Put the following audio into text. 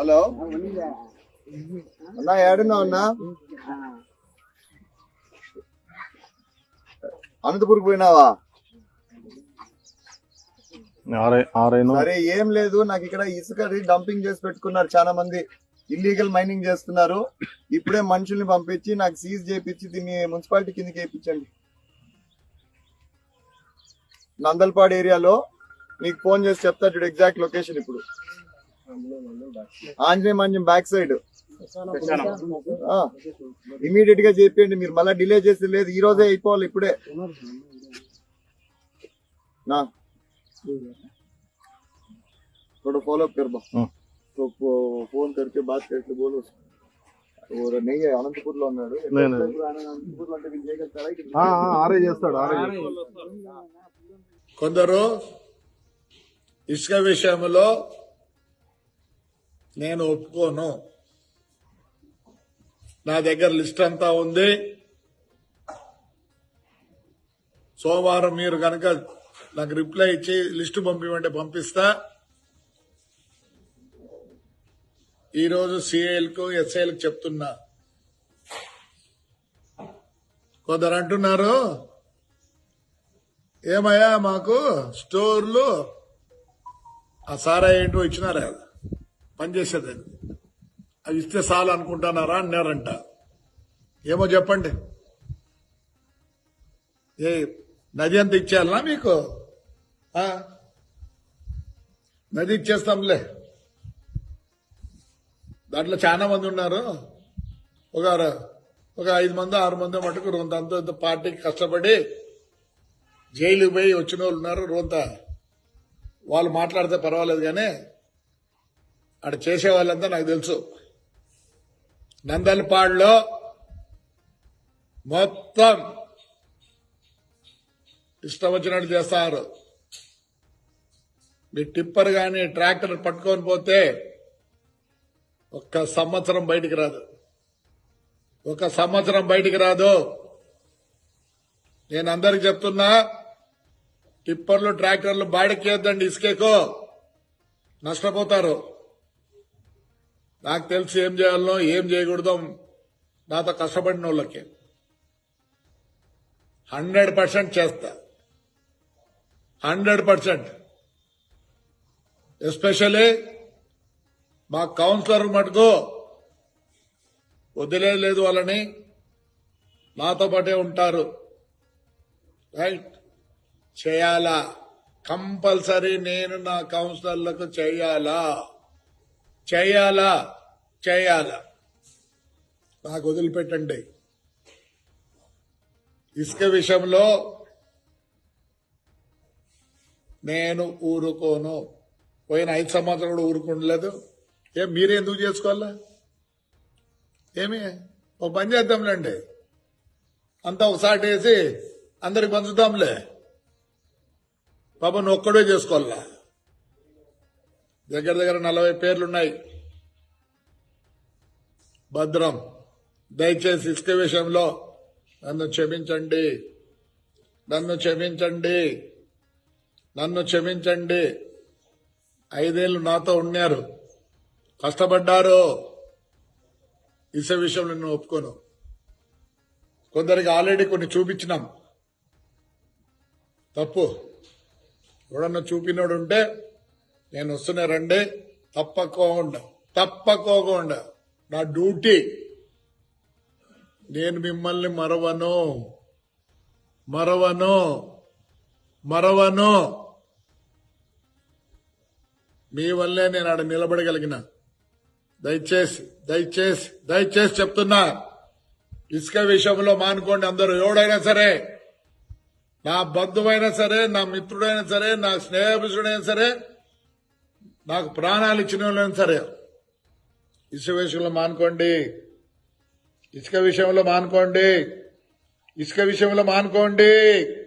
Hello? అన్నా ఏడున్నావు అన్నా? అనంతపూర్కి పోయినావా? సరే ఏం లేదు. నాకు ఇక్కడ ఇసుక డంపింగ్ చేసి పెట్టుకున్నారు చాలా మంది. ఇల్లీగల్ మైనింగ్ చేస్తున్నారు. ఇప్పుడే మనుషుల్ని పంపించి నాకు సీజ్ చేయించి దీన్ని మున్సిపాలిటీ కిందకి వేయించండి. నందల్పాడు ఏరియాలో మీకు ఫోన్ చేసి చెప్తా చూడు ఎగ్జాక్ట్ లొకేషన్ ఇప్పుడు. ఆంజనేయ మంజం బ్యాక్ సైడ్ ఇమీడియట్ గా చెప్పండి మీరు మళ్ళీ డిలే చేసి లేదు ఈ రోజే అయిపోవాలి ఇప్పుడే నా थोड़ा फॉलो अप कर बा हाँ। तो फो- फोन करके बात करके बोलो और नहीं है అనంతపూర్ లో ఉన్నాడు नहीं, नहीं। అనంతపూర్ లో అంటే వీళ్ళు చేయగలుగుతారా ఇక్కడ? ఆ, ఆ, ఆరే చేస్తాడు ఆరే చేస్తాడు. కొందరు ఇసుక విషయంలో నేను ఒప్పుకోను. నా దగ్గర లిస్ట్ అంతా ఉంది. సోమవారం మీరు కనుక నాకు రిప్లై ఇచ్చి లిస్ట్ పంపిమంటే పంపిస్తా. ఈరోజు సిఐలకు ఎస్ఐలకు చెప్తున్నా. కొందరు అంటున్నారు ఏమయ్యా మాకు స్టోర్లు ఆ సారా ఏంటో ఇచ్చినారా? పనిచేసేది. అవి ఇస్తే చాలు అనుకుంటున్నారా అన్నారంట. ఏమో చెప్పండి. ఏ నది అంత ఇచ్చేయాలనా మీకు? నది ఇచ్చేస్తాంలే. దాంట్లో చాలా మంది ఉన్నారు. ఒక ఒక ఐదు మంది ఆరు మంది మటుకు రొంత అంత ఇంత పార్టీకి కష్టపడి జైలుకి పోయి వచ్చిన వాళ్ళు ఉన్నారు రోంత. వాళ్ళు మాట్లాడితే పర్వాలేదు కానీ అక్కడ చేసే వాళ్ళంతా నాకు తెలుసు. నందల్పాడులో మొత్తం ఇష్టం వచ్చినట్టు చేస్తారు. మీ టిప్పర్ కానీ ట్రాక్టర్ పట్టుకొని పోతే ఒక్క సంవత్సరం బయటికి రాదు. ఒక సంవత్సరం బయటికి రాదు. నేను అందరికి చెప్తున్నా టిప్పర్లు ట్రాక్టర్లు బాడికేద్దండి ఇసుకేకో. నష్టపోతారు. నాకు తెలిసి ఏం చేయాలనో ఏం చేయకూడదో నాతో కష్టపడిన వాళ్ళకి హండ్రెడ్ పర్సెంట్ చేస్తా. Hundred percent. ఎస్పెషల్లీ మా కౌన్సిలర్ మటుకు వదిలేదు వాళ్ళని. నాతో పాటే ఉంటారు. రైట్? చేయాలా? కంపల్సరీ నేను నా కౌన్సిలర్లకు చేయాలా? చేయాలా? చేయాలా? నాకు వదిలిపెట్టండి. ఇసుక విషయంలో నేను ఊరుకోను. పోయిన ఐదు సంవత్సరం కూడా ఊరుకుండలేదు. ఏం మీరే ఎందుకు చేసుకోవాలా? ఏమి? ఓ పని చేద్దాంలేండి. అంతా ఒకసారి వేసి అందరికి పంచుతాంలే. పాప నువ్వు ఒక్కడే చేసుకోవాలా? దగ్గర దగ్గర నలభై పేర్లున్నాయి. భద్రం దయచేసి ఇసుక విషయంలో నన్ను క్షమించండి. నన్ను క్షమించండి. నన్ను క్షమించండి. ఐదేళ్ళు నాతో ఉన్నారు. కష్టపడ్డారు. ఇసుక విషయంలో నేను ఒప్పుకోను. కొందరికి ఆల్రెడీ కొన్ని చూపించినాం. తప్పు. ఎవడన్నా చూపినోడు ఉంటే నేను వస్తున్నా రండి. తప్పకోకుండా తప్పకోకుండా. నా డ్యూటీ. నేను మిమ్మల్ని మరవను. మరవను. మరవను. మీ వల్లే నేను ఆడ నిలబడగలిగిన. దయచేసి దయచేసి దయచేసి చెప్తున్నా. ఇసుక విషయంలో మానుకోండి అందరూ. ఎవడైనా సరే నా బంధువైనా సరే నా మిత్రుడైనా సరే నా స్నేహితుడైనా సరే నాకు ప్రాణాలు ఇచ్చిన వాళ్ళని సరే. ఇసుక విషయంలో మానుకోండి. ఇసుక విషయంలో మానుకోండి. ఇసుక విషయంలో మానుకోండి.